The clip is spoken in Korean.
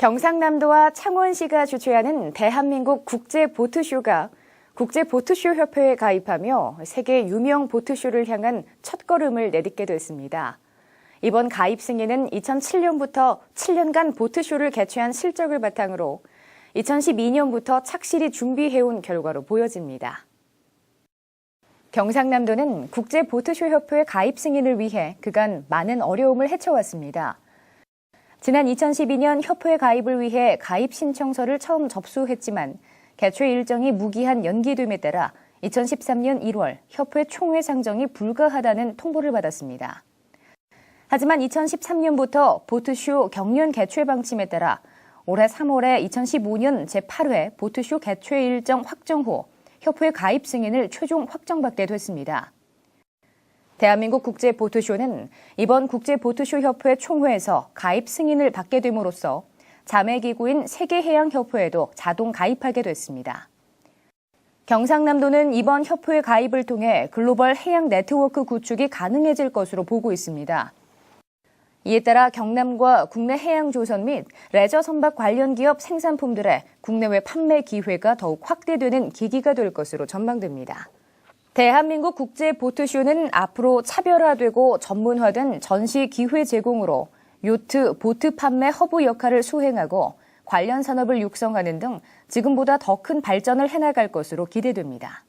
경상남도와 창원시가 주최하는 대한민국 국제 보트쇼가 국제 보트쇼 협회에 가입하며 세계 유명 보트쇼를 향한 첫걸음을 내딛게 됐습니다. 이번 가입 승인은 2007년부터 7년간 보트쇼를 개최한 실적을 바탕으로 2012년부터 착실히 준비해온 결과로 보여집니다. 경상남도는 국제 보트쇼 협회 가입 승인을 위해 그간 많은 어려움을 헤쳐왔습니다. 지난 2012년 협회 가입을 위해 가입 신청서를 처음 접수했지만 개최 일정이 무기한 연기됨에 따라 2013년 1월 협회 총회 상정이 불가하다는 통보를 받았습니다. 하지만 2013년부터 보트쇼 경년 개최 방침에 따라 올해 3월에 2015년 제8회 보트쇼 개최 일정 확정 후 협회 가입 승인을 최종 확정받게 됐습니다. 대한민국 국제 보트쇼는 이번 국제 보트쇼 협회 총회에서 가입 승인을 받게 됨으로써 자매 기구인 세계해양협회에도 자동 가입하게 됐습니다. 경상남도는 이번 협회 가입을 통해 글로벌 해양 네트워크 구축이 가능해질 것으로 보고 있습니다. 이에 따라 경남과 국내 해양조선 및 레저 선박 관련 기업 생산품들의 국내외 판매 기회가 더욱 확대되는 계기가 될 것으로 전망됩니다. 대한민국 국제 보트쇼는 앞으로 차별화되고 전문화된 전시 기회 제공으로 요트, 보트 판매 허브 역할을 수행하고 관련 산업을 육성하는 등 지금보다 더 큰 발전을 해나갈 것으로 기대됩니다.